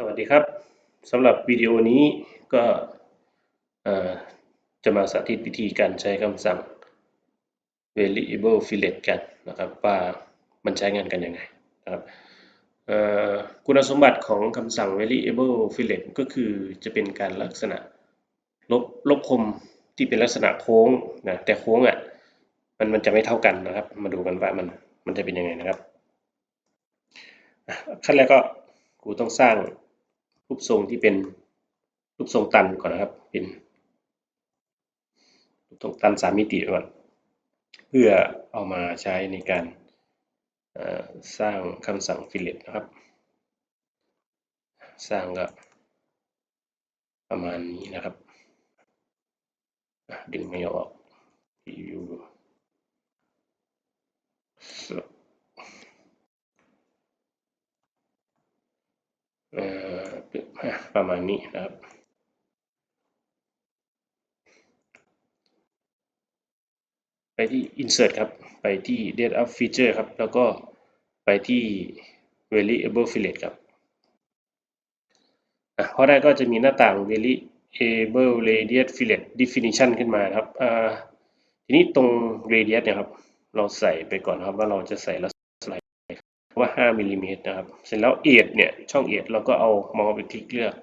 สวัสดีครับสำหรับวิดีโอนี้ก็จะมาสาธิตวิธีการใช้คำสั่ง variable fillet กันนะครับว่ามันใช้งานกันยังไงนะครับคุณสมบัติของคำสั่ง variable fillet ก็คือจะเป็นการลักษณะลบลบคมที่เป็นลักษณะโค้งนะแต่โค้งอะมันมันจะไม่เท่ากันนะครับ มาดูกันว่ามันมันจะเป็นยังไงนะครับขั้นแรกก็กูต้องสร้าง รูปทรงที่เป็นรูปทรงตันก่อนนะครับ เป็นรูปทรงตันสามมิติก่อนเพื่อเอามาใช้ในการสร้างคำสั่ง fillet นะครับ สร้างก็ประมาณนี้นะครับอะดึงไม่ออก view เอ่อ ประมาณนี้นะครับไปที่ insert ครับ ไปที่ data feature ครับ แล้วก็ไปที่ variable fillet ครับอะพอได้ก็จะมีหน้าต่าง variable radius fillet definition ขึ้นมาครับอ่าทีนี้ตรง radius เนี่ยครับ เราใส่ไปก่อนครับว่าเราจะใส่ลั ว่า5มิลลิเมตรนะครับ เสร็จแล้ว edge เนี่ย ช่อง edge เราก็เอาเมาส์ไปคลิกเลือก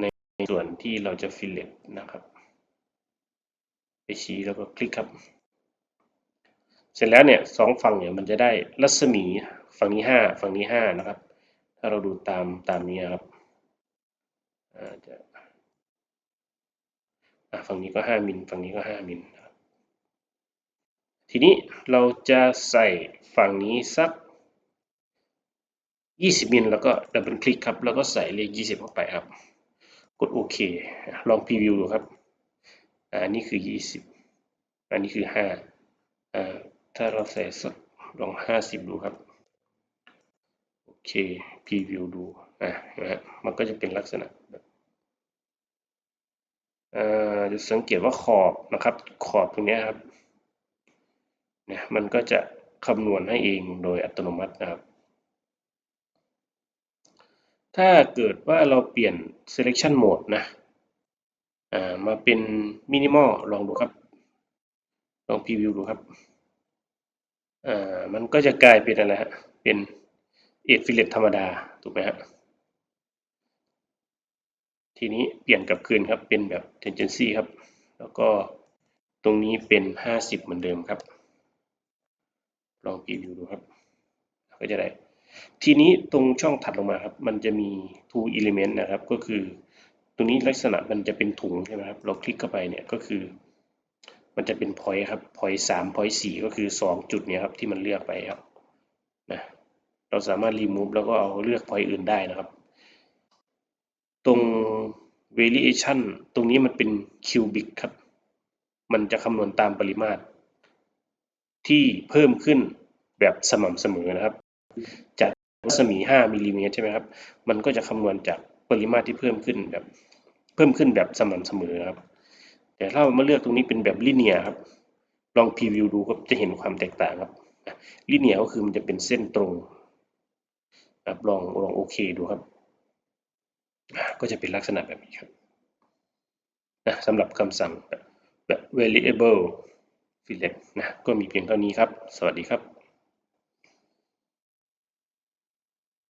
ในส่วนที่เราจะ fillet นะครับ ไปชี้แล้วก็คลิกครับ เสร็จแล้วเนี่ยสองฝั่งเนี่ยมันจะได้รัศมีฝั่งนี้ห้าฝั่งนี้ห้านะครับ ถ้าเราดูตามตามนี้ครับอ่าจะอะฝั่งนี้ก็ห้ามิล ฝั่งนี้ก็ห้ามิลทีนี้เราจะใส่ฝั่งนี้สัก ยี่สิบมิลแล้วก็ดับเบิลคลิกครับ แล้วก็ใส่เลขยี่สิบเข้าไปครับ กดโอเค ลองพรีวิวดูครับ อันนี้คือยี่สิบอันนี้คือห้าอ่าถ้าเราใส่สักลองห้าสิบดูครับ โอเคพรีวิวดู อะนะฮะมันก็จะเป็นลักษณะแบบอ่าจะสังเกตว่าขอบนะครับ ขอบตรงนี้ครับเนี่ยมันก็จะคำนวณให้เองโดยอัตโนมัตินะครับ ถ้าเกิดว่าเราเปลี่ยน selection mode นะามาเป็น minimal ลองดูครับ ลองพรีวิวดูครับอ่ามันก็จะกลายเป็นอะไรฮะ เป็นเอทฟิลเลตธรรมดา ถูกไหมฮะ ทีนี้เปลี่ยนกลับคืนครับ เป็นแบบ tangency ครับ แล้วก็ตรงนี้เป็น 50 เหมือนเดิมครับ ลองพรีวิวดูครับ ก็จะได้ ทีนี้ตรงช่องถัดลงมาครับ มันจะมี two element นะครับ ก็คือตรงนี้ลักษณะมันจะเป็นถุงใช่ไหมครับ เราคลิกเข้าไปเนี่ยก็คือ มันจะเป็น point ครับ point สาม point สี่ก็คือสองจุดเนี่ยครับที่มันเลือกไปครับนะเราสามารถ remove แล้วก็เอาเลือก point อื่นได้นะครับ ตรง variation ตรงนี้มันเป็น cubic ครับ มันจะคำนวณตามปริมาตรที่เพิ่มขึ้นแบบสม่ำเสมอนะครับ จากรัศมี 5 มิลลิเมตรใช่ไหมครับ มันก็จะคำนวณจากปริมาตรที่เพิ่มขึ้นแบบเพิ่มขึ้นแบบสม่ำเสมอครับ แต่ถ้าเรามาเลือกตรงนี้เป็นแบบลิเนียครับ ลองพรีวิวดูก็จะเห็นความแตกต่างครับ ลิเนียก็คือมันจะเป็นเส้นตรงครับลองลองโอเคดูครับ ก็จะเป็นลักษณะแบบนี้ครับนะสำหรับคำสั่งแบบ variable fillet นะ ก็มีเพียงเท่านี้ครับ สวัสดีครับ